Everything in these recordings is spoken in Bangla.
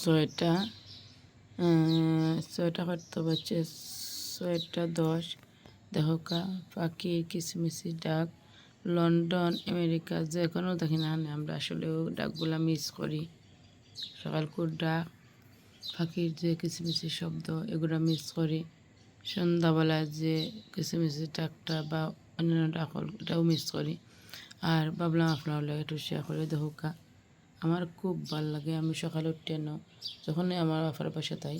ছয়টা ছয়টা করতে পারছে ছয়টা দশ। দেখো কা, পাখি, কিসমিসি, ডাক, লন্ডন, আমেরিকা, যে কোনো দেখি না আমরা আসলেও ডাকগুলা মিস করি। সকালকুর ডাক পাখির যে কিসমিসি শব্দ, এগুলো মিস করি। সন্ধ্যাবেলা যে কিসমিসি ডাকটা বা অন্যান্য ডাক এটাও মিস করি। আর ভাবলাম আপনার একটু শেয়ার করে দেখো কা। আমার খুব ভালো লাগে, আমি সকালে উঠতে ন, যখনই আমার বাপার পাশে তাই,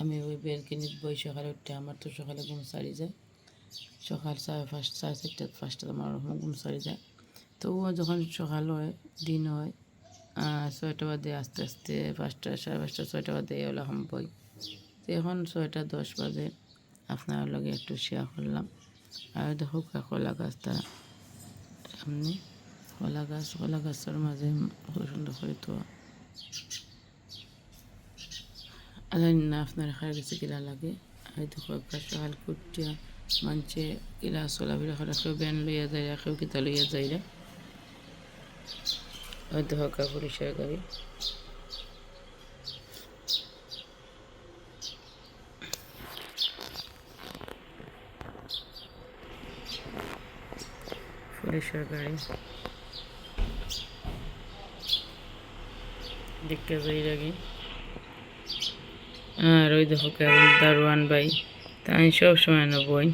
আমি ওই বেলকিনিত বই সকালে উঠতে আমার তো সকালে ঘুম সারি যায়। সকাল সাড়ে ফার্স্ট সাড়ে চারটা পাঁচটা আমার ঘুম সারি যায়। তো ও যখন সকাল হয়, দিন হয় ছয়টা বাদে আস্তে আস্তে পাঁচটা, সাড়ে পাঁচটা, ছয়টা বাদে এগুলো বই। তো এখন ছয়টা দশ বাজে, আপনার লগে একটু শেয়ার করলাম। আর দেখো কলা গাছটা সামনে। কলা গাছ কলা গাছের মাঝে সুন্দর করে তো জানি না আপনার খার কাছে কিলা লাগে আর দেখো সকাল কুটিয়া মানছে কিলা চলাফেরা করে কেউ ব্যান লইয়া যায় কেউ কিতা লইয়া যায় রে ওই দেখো কা পুলিশের গাড়ি পুলিশের গাড়ি দেখতে যাই লাগে আর ওই দেখো কেমন দারোয়ান ভাই। তাই সব সময় নেবই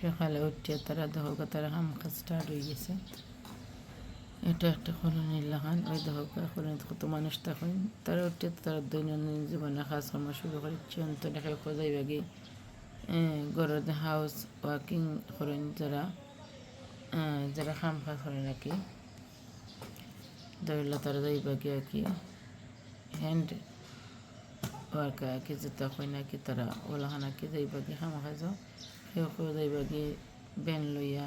সকালে উঠে তারা দেখো তারা হাম কাজ স্টার্ট হয়ে গেছে। এটা একটা কলোনির লাগান, ওই দেখো কলোনিতে কত মানুষ তখন। তারা উঠে তারা দৈনন্দিন জীবনে কাজকর্ম শুরু করে, চিয়ন্ত দেখে কোথায় বাকি গড়ের হাউস ওয়ার্কিং করেন যারা যারা খাম কাজ করে নাকি ধরলে তারা যাই বাকি আর কি। হ্যান্ড ওয়ার্ক আর কি যেটা হয় নাকি তারা ওলা নাকি যাই বাকি খামা খাজা কেউ কেউ যাইবা গিয়ে ব্যান লইয়া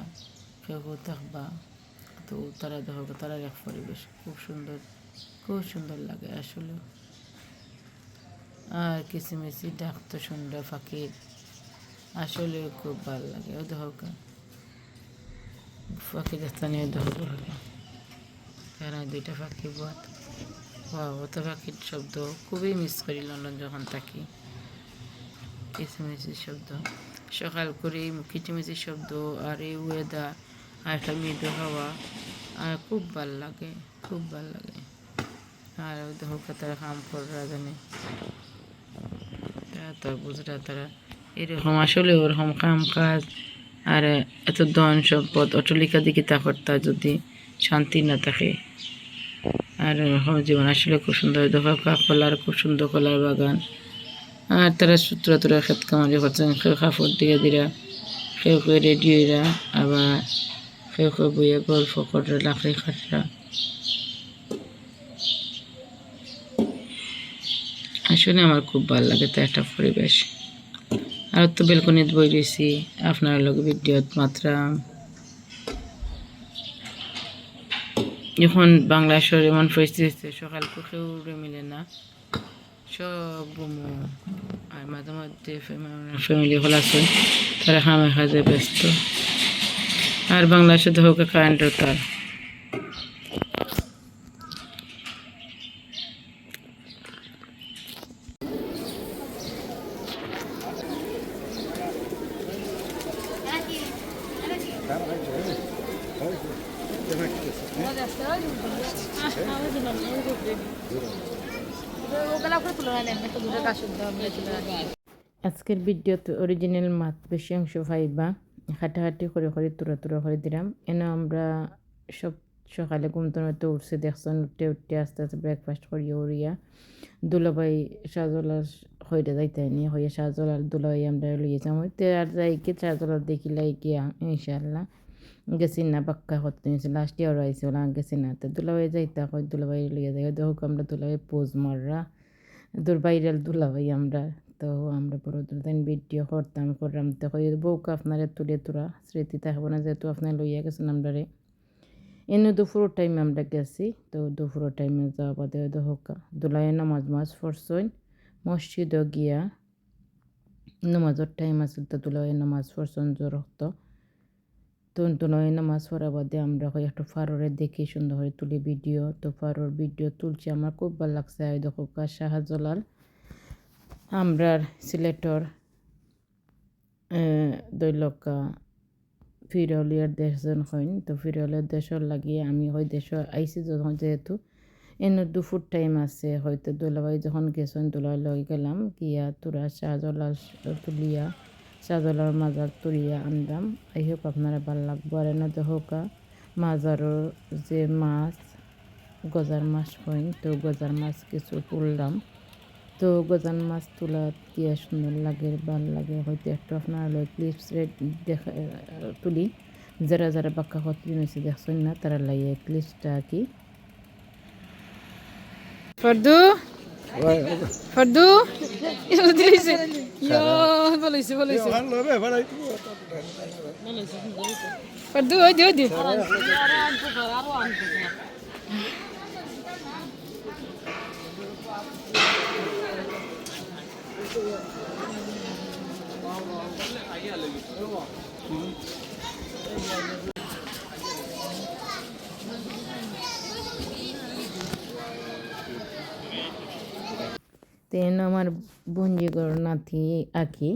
কেউ কেউ থাকবা। তো তারা দেখো, তারা এক পরিবেশ। খুব সুন্দর খুব সুন্দর লাগে আসলে। আর কিচিমিচি ডাক তো সুন্দর পাখির আসলে খুব ভালো লাগে। ও দেখো পাখি দেখতে নিয়ে দেখো দুইটা পাখি বাদ অত পাখির শব্দ। খুবই মিস করি লন্ডন যখন থাকি। কিচিমিচির শব্দ। সকাল করে কিচিমিচি শব্দ আর এই ওয়েদার আর একটা মৃদু হাওয়া, আর খুব ভালো লাগে, খুব ভালো লাগে। আর দেখো তারা কাম করা জানে। তার বুঝরা তারা এরকম আসলে ওরকম কাম কাজ, আর এত ধন সম্পদ অটলিকা দিকে তা করতা যদি শান্তি না থাকে। আর এরকম জীবন আসলে খুব সুন্দর। দেখো কলার খুব সুন্দর কলার বাগান। আর তারা সূত্র তোরা খেত কামারি করছেন কেউ কাপড় দিয়ে দিরা কেউ কেউ রেডিওরা আবার কেউ কেউ বইয়ে গল্প করে লাকড়ি খাটরা। আসলে আমার খুব ভালো লাগে তো একটা পরিবেশ। আর তো বেলকনিত বই রয়েছি, আপনার লোক ভিডিওত মাত্রা এখন বাংলাদেশের এমন পরিস্থিতি সকাল কেউ মিলে না। সব আর মাঝে মধ্যে ফ্যামিলি হল আছে তারা খামে কাজে ব্যস্ত আর বাংলাদেশে তো হোক কারেন্টের তার আজকের ভিডিওতে অরিজিনাল মাত বেশি অংশ পাইবা হাঁটাহাঁটি করে করে তুরা তুরা করে দিলাম। এন আমরা সব সকালে ঘুম তো উঠছে, দেখছেন উঠতে উঠতে আস্তে আস্তে ব্রেকফাস্ট করিয়া উড়িয়া দুলাভাই সাজলা হইতে যাইতে নি হইয়া সাজলার দুলাভাই আমরা লইয়ে যাম। হইতে আর যাই কি সাজলার দেখিলাই গিয়া ইনশাল্লাহ গেছি না পাক্কা করতে নিয়েছে লাস্ট ইয়ার আইসি ওলা গেছি না তো দুলাভাই যাইতে হয় দুলাভাই লইয়া যাই দেখো আমরা দুলাভাই পোজ মাররা দূর বাইরের দুলাভাই আমরা তো আমরা বড় দুলদান ভিডিও করতাম করলাম তো হয়ে বউকে আপনারা তুলে তোরা স্মৃতি থাকব না যেহেতু আপনার লইয়া গেছেন আমরা রে এনে দুপুর টাইমে আমরা গেছি তো দুপুর টাইমে যাওয়া বাদে হোকা দুলাই নামাজ মাছ পড়ছই মসজিদও গিয়া নামাজের টাইম আছিল তো দুলাই নামাজ পড়ছন জোর তো তো দুলাই নামাজ পড়া বাদে আমরা হয় একটু ফারোরে দেখি সুন্দর করে তুলি ভিডিও। তো ফারোর ভিডিও তুলছি, আমার খুব ভালো লাগছে। এই দেখো শাহজালাল। আমরার সিলেটর দৈলকা ফিরলিয়ার দেশজন হইন তো ফিরলিয়ার দেশর লাগিয়ে আমি হয় দেশ আইসি যখন যেহেতু, এনে দুপুর টাইম আছে। হয়তো দোলাবাই যখন গেছেন দোলাই লই গেলাম, গিয়া তোরা শাহজলাল তুলিয়া শাহজলার মাজার তুলিয়া আনলাম এই হোক আপনারা ভালো লাগবো। আর এনে হোকা মাজারর যে মাছ, গজার মাছ হইন তো গজার মাছ কিছু তুললাম। তো গজান মাছ তোলা দিয়া সুন্দর লাগে, ভালো লাগে। হয়তো একটু আপনার ক্লিপস দেখা, তুলি। যারা যারা বাক্কা কতদিন হয়েছে দেখছেন না, তারা লাগে ক্লিপসটা কি ফর্দু? ফর্দু দিয়েছে বলেছে বলেছে ফর্দু ওই দি ওই দি বঞ্জিগর নাতি আঁকি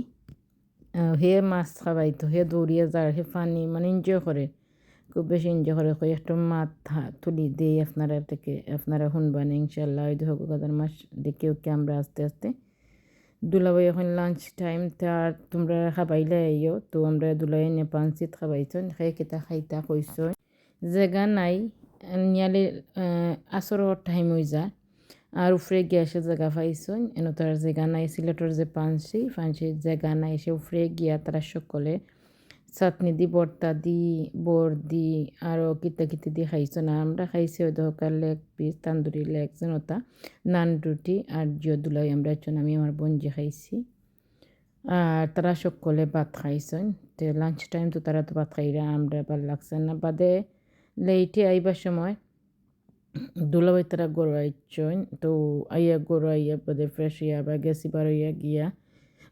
হে মাছ খাবাইতো হে দৌড়িয়ে যায় হে পানি মানে এনজয় করে খুব বেশি এনজয় করে কই একটা মাছ তুলি দিয়ে আপনারা থেকে আপনারা শুনবেন ইনশাল্লাহ ওই দেখো গাদার মাছ দেখেও কি আমরা আস্তে আস্তে। দুলাভাই এখন লাঞ্চ টাইম তার তোমরা খাবাইলে আইও তো আমরা দুলাই নেপান চিত খাবাইছো খাই কেতা খাইতা কইস জায়গা নাই নিয়ালে আসরের টাইম হয়ে যায়। আর উপরে গ্যাসের জায়গা পাইছেন এনে তার জায়গা নাই সিলেটের যে পানসি পানসির জায়গা নাই সে উপরে গিয়া তারা সকলে চাটনি দি বর্তা দি বর দি আরও কিতা কিতি দি খাইছো না আমরা খাইছি ওই দরকার লেগ পিস তান্দুরি লেগ যেনতা নান রুটি আর জিও দুলাই আমরা একজন আমি আমার বঞ্জি খাইছি আর তারা সকলে ভাত খাইছেন তো লাঞ্চ টাইম তো তারা তো ভাত খাইরা আমরা ভালো লাগছে না বাদে লেইটে আইবার সময় দুলাভাই তারা গরু আইচন তো আইয়া গরু আইয়া বাদে ফ্রেশ হইয়া বা গেছি বার হইয়া গিয়া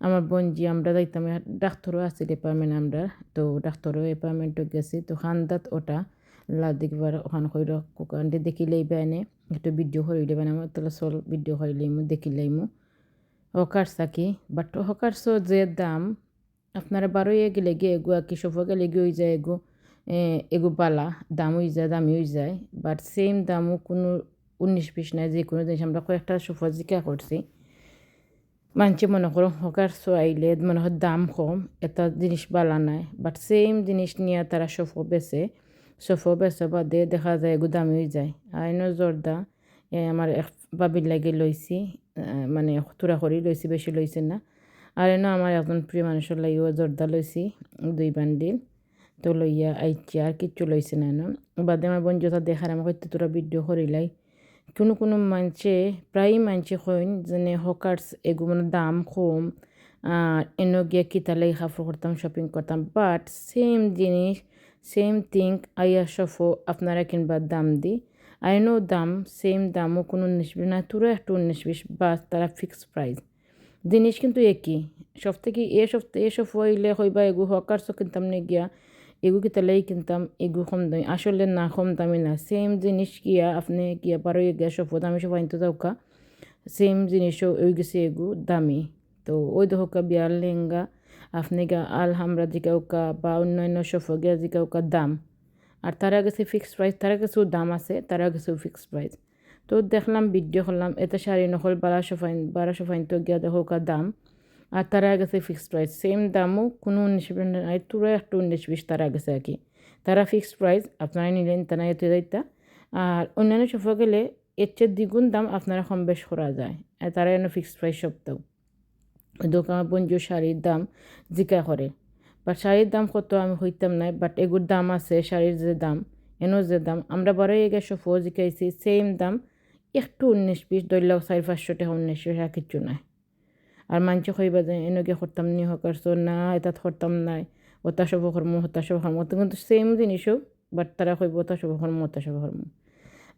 আমার বোনজি আমরা যাইতাম ডাক্তারও আছে ডিপার্টমেন্ট আমরা তো ডাক্তারও ডিপার্টমেন্টও গেছি তো খান্দাত ওটা লাদিকবার ওখান কইর কুকান্ডে দেখিলেই বেনে একটু ভিডিও হইলে বেনে আমার তাহলে চল ভিডিও হইলেইমু দেখিলেইমু হকার সাকি বাট হকারসো যে দাম আপনারা বারোই গেলে গিয়ে এগু কি সফ গেলে গিয়ে যায় এগু এগু পালা দাম হয়ে যায় দামি হয়ে যায় বাট সেম দামও কোনো উনিশ বিশ নাই, যে কোনো জিনিস। আমরা কয়েকটা সোফা জিকা করছি। মানছে মনে করো, হকার আইলে মনে হয় দাম কম, এটা জিনিস বালা নাই। বাট সেম জিনিস নিয়ে তারা সফো বেছে সফো বেছে বাদে দেখা যায় এগু দামি হয়ে যায় আইনো জর্দা আমার এক বাবির লাগে লইছি মানে তুরা করি লইছি, বেশি লইছে না। আর এনে আমার একজন প্রিয় মানুষের লাগিও জর্দা লইছি, দুই বান্ডিল। তো লইয়া আইছি আর কিচ্ছু লইছে না এনো বাদে আমার বোন যথা দেখার আমাকে তোরা ভিডিও করিলাই। কোনো কোনো মানছে প্রায় মানছে কইন, যেনে হকার্স এগু মানে দাম কম, আর এনো গিয়া কিতালাই কাপড় করতাম শপিং করতাম বাট সেম জিনিস সেম থিং আইয়া সফো আপনারা কিনবার দাম দি। আইনো দাম সেম দামও কোনো বিশ না, তুরা একটু বিশ বা তারা ফিক্স প্রাইস জিনিস কিন্তু একই। সব থেকে, এ সপ্তাহে এ সব হইলে হইবা এগু হকার্সও কিনতাম নে গিয়া এগু কিতালাই কিনতাম এগু কম দামি আসলে না কম দামি না সেম জিনিস গিয়া আপনি গিয়া পারো গিয়া সব দামি সব আনতে যাওকা সেম জিনিসও ওই গেছে এগু দামি তো ওই দহকা বিয়ার লেহেঙ্গা আপনি গা আলহামরা জিকাউকা বা অন্যান্য সফ গিয়া জিকাউকা দাম আর তারা গেছে ফিক্সড প্রাইস তারা কিছু দাম আছে তারা কাছেও ফিক্সড প্রাইস তো দেখলাম ভিডিও করলাম এটা শাড়ি নকল বারোশো ফাইন বারোশো ফাইন তো গিয়া দেখো কা দাম তারা গেছে ফিক্সড প্রাইস সেম দামও কোনো উনিশ তুরা একটু উনিশ বিশ তারা গেছে আর কি তারা ফিক্সড প্রাইস আপনারা নিলেন তারা এতে যাইতা আর অন্যান্য সফা গেলে এর চেয়ে দ্বিগুণ দাম আপনারা কম বেশ করা যায় আর তারা এনে ফিক্সড প্রাইস সপ্তাহ দোকান বঞ্জু শাড়ির দাম জিকা করে বাট শাড়ির দাম কত আমি হইতাম নাই বাট এগুর দাম আছে শাড়ির যে দাম এনো যে দাম আমরা বারো এগে সফো জিকাইছি সেম দাম একটু উনিশ বিশ ধরলেও চারি পাঁচশো টাকা উনিশ বিশ আর কিচ্ছু নাই আর মানছে কইবা যে এনেকে করতাম নি হকারছো না এটা করতাম নাই ওটা সব কর্ম হতা সব কর্ম কিন্তু সেম জিনিসও বাট তারা কইব কর্ম ওটা সব কর্ম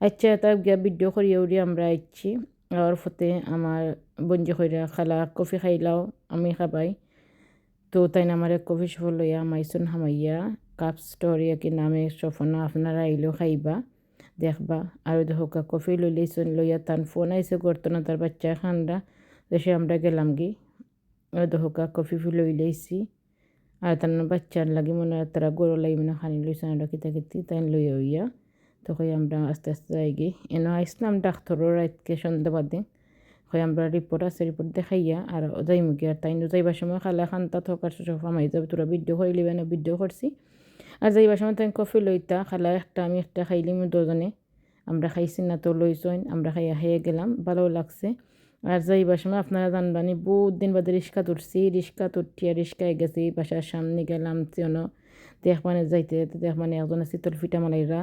আচ্ছা এটা গিয়া ভিডিও করিয়া উড়ি আমরা আইছি আর ফতে আমার বঞ্জি কইরা খালা কফি খাইলাও আমি খাবাই তো তাই আমার কফি সফল লইয়া মাইসুন হামাইয়া কাপ স্টোরিয়া কি নামে সফনা আপনারা আইলেও খাইবা দেখবা আর দেখোকা কফি লইলেইছুন লইয়া তান ফোন আইসে করতো না তার বাচ্চা খানরা দেশে আমরা গেলাম গি। দেখোকা কফি ফি লই লইছি আর তার বাচ্চার লাগি মনে হয় তারা গরু লাগি মনে খানি লইছে, আমরা কিতা কিতি তাই লইয়া হইয়া তখন আমরা আস্তে আস্তে যাই গি। এনে আইসলাম ডাক্তারও রাতকে সন্ধ্যা বাদে। হয় আমরা রিপোর্ট আছে রিপোর্ট দেখাইয়া আর যাইমু গিয়া আর তাই যাইবার সময় খালা খান্তা থকার সব আমাই যাবে, তোরা ভিডিও করিলিবে না, ভিডিও করছি। আর যাইবার সময় তাই কফি লইতা, খালা একটা, আমি একটা খাইলিম দুজনে। আমরা খাইছি না তো লইছইন, আমরা খাইয়া খাইয়া গেলাম ভালো লাগছে। আর যাইবার সময় আপনারা জানবানি বহুত দিন বাদে রিক্সা তুলছি রিক্সা তুটিয়া রিক্সায় গেছি, বাসার সামনে গেলাম তিয়নো দেখ মানে যাইতে দেখ মানে একজন শীতল ফিটা মালাইরা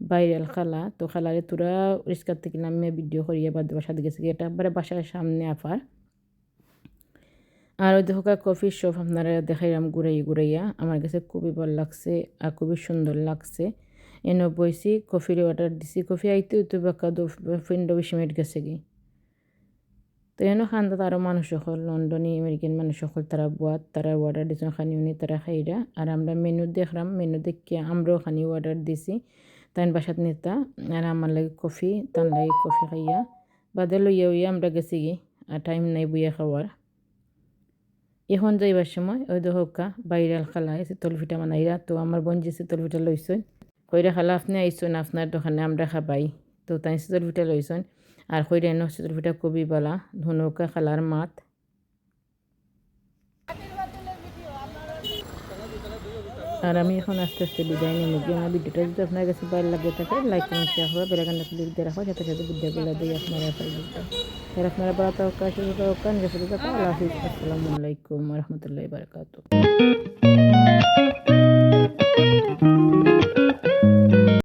বাইরেল খালা, তো খালারে তোরা রিক্সার থেকে নামে ভিডিও করিয়া বাদ বাসাতে গেছি, এটা একবারে বাসার সামনে আফার। আর ওই দেখা কফি শপ আপনারা দেখাইলাম ঘুরাই ঘুরাইয়া, আমার কাছে খুবই ভালো লাগছে আর খুবই সুন্দর লাগছে। এনে বইছি কফির অর্ডার দিছি কফি আইতে তো বাক্কা দু ফিন্ডো বিশ মিনিট গেছে কি তো এনে খান্দাত আরও মানুষ সকল লন্ডনি আমেরিকান মানুষ সকল তারা বুয়াত তারা অর্ডার দিয়েছেন খানি উনি তারা খাইরা আর আমরা মেনু দেখলাম মেনু দেখিয়া আমরাও খানি অর্ডার দিছি তাই বাসাত নেতা আর আমার লাগে কফি তার লাগে কফি খাইয়া বাদে লইয়া উইয়া আমরা গেছি কি আর টাইম নাই বইয়া খাওয়ার এখন যাইবার সময় ওই দহকা বাইরাল খালা শীতল পিঠা বানাইরা তো আমার বোন যে শীতল পিঠা লইছেন কইরা খালা আপনি আইসুন আপনার দোকানে আমরা খাবাই তো তাই শীতল পিঠা লইছেন আর কইরা এনে শীতল পিঠা কবি বালা, ধনুকা খালার মাত। আর আমি এখন আস্তে আস্তে বিদায় নিয়ে গিয়ে আমার ভিডিওটা যদি আপনার কাছে ভালো লাগে থাকে লাইক কমেন্ট শেয়ার করবে বেলাকানটা ক্লিক দিয়ে রাখো সাথে সাথে ভিডিওগুলো দিয়ে আপনারা আর আপনারা বলা তো কাজ শুরু করো কান গেছে আল্লাহ হাফিজ। আসসালামু আলাইকুম রহমতুল্লাহ বারকাতুহ